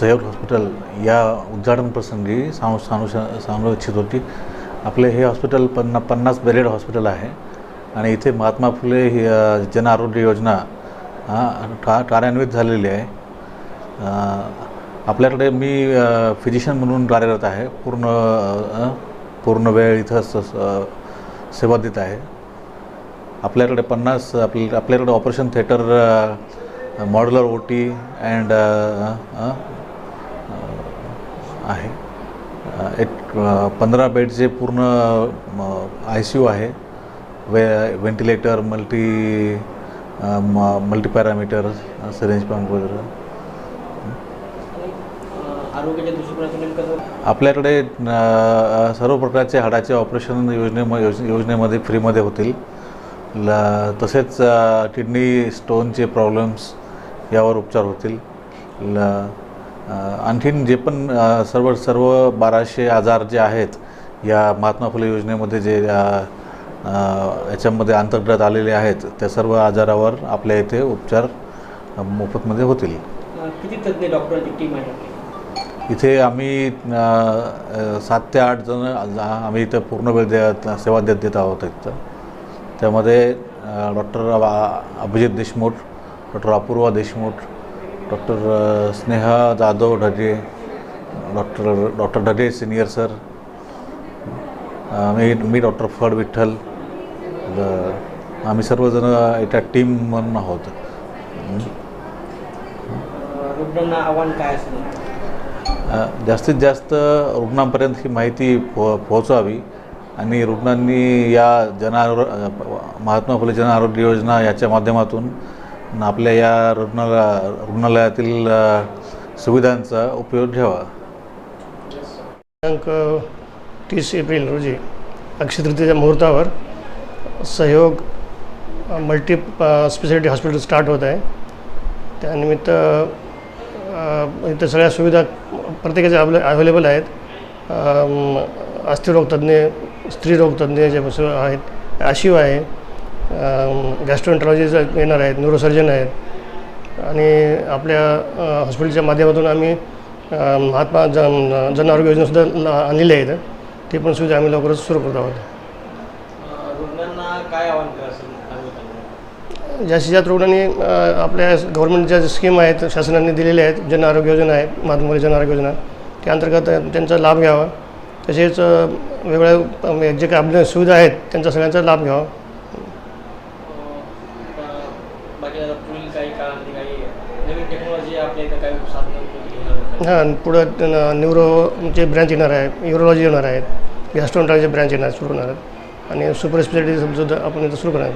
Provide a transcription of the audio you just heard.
सहयोग हॉस्पिटल या उद्घाटनप्रसंगी सांगू सांगू सांगू इच्छित होती. आपले हे हॉस्पिटल पन्ना पन्नास बेडेड हॉस्पिटल आहे. आणि इथे महात्मा फुले ही जन आरोग्य योजना हा, कार्यान्वित झालेली आहे. आपल्याकडे मी फिजिशियन म्हणून कार्यरत आहे. पूर्ण पूर्ण वेळ इथं स सेवा देत आहे. आपल्याकडे पन्नास आपल्या आपल्याकडे operation theatre modular O T and आहे. एक पंधरा बेडचे पूर्ण आय सी यू आहे. वे ventilator multi multiparameter syringe pump वगैरे आपल्याकडे सर्व प्रकारचे हाडाचे ऑपरेशन योजनेम योज योजनेमध्ये फ्रीमध्ये होतील. ल तसेच किडनी स्टोनचे प्रॉब्लेम्स यावर उपचार होतील. ल आणखीन जे पण सर्व सर्व बाराशे आजार जे आहेत या महात्मा फुले योजनेमध्ये जे याच्यामध्ये अंतर्गत आलेले आहेत त्या सर्व आजारावर आपल्या इथे उपचार मोफतमध्ये होतील. किती तज्ज्ञ डॉक्टरांची टीम आहे इथे आम्ही सात ते आठ जण आम्ही इथं पूर्ण वेळ देत सेवा देत देत आहोत इथं. त्यामध्ये doctor Abhijit Deshmukh doctor Apurva Deshmukh doctor Sneha Jadhav Dhage doctor doctor Dhage senior sir. मी मी डॉक्टर फड विठ्ठल. आम्ही सर्वजण एका टीम म्हणून आहोत. जास्तीत जास्त रुग्णांपर्यंत ही माहिती पो पोहोचावी आणि रुग्णांनी या जन महात्मा फुले जन आरोग्य योजना याच्या माध्यमातून आपल्या या रुग्णाला रुग्णालयातील सुविधांचा उपयोग घ्यावा दिनांक तीस एप्रिल रोजी अक्षयतृतीच्या मुहूर्तावर सहयोग मल्टी स्पेशालिटी हॉस्पिटल स्टार्ट होत आहे. त्यानिमित्त इथं सगळ्या सुविधा प्रत्येकाच्या अवले अवेलेबल आहेत. अस्थिरोगतज्ञ अस्थिरोग जे आहेत आशिव आहे. गॅस्ट्रोएंट्रॉलॉजीचा येणार आहेत न्यूरोसर्जन आहेत. आणि आपल्या हॉस्पिटलच्या माध्यमातून आम्ही महात्मा जन जन आरोग्य योजनासुद्धा आणलेली आहेत. ती पण सुविधा आम्ही लवकरच सुरू करत आहोत. रुग्णांना काय आव्हान जास्तीत जास्त रुग्णांनी आपल्या गव्हर्नमेंटच्या ज्या स्कीम आहेत शासनाने दिलेल्या आहेत जन आरोग्य योजना आहे महात्मा जन आरोग्य योजना त्या अंतर्गत त्यांचा लाभ घ्यावा. तसेच वेगवेगळ्या जे काही आपल्या सुविधा आहेत त्यांचा सगळ्यांचा लाभ घ्यावा. बाकी आता पुढील काही काळामध्ये काही नवीन टेक्नॉलॉजी आपल्या इथं काही साधनं हां पुढं न्यूरोचे ब्रँच येणार आहे युरोलॉजी येणार आहेत गॅस्ट्रोएंट्रॉलॉजी ब्रँच येणार सुरू होणार आहेत. आणि सुपर स्पेशालिटी सुद्धा आपण इथं सुरू करणार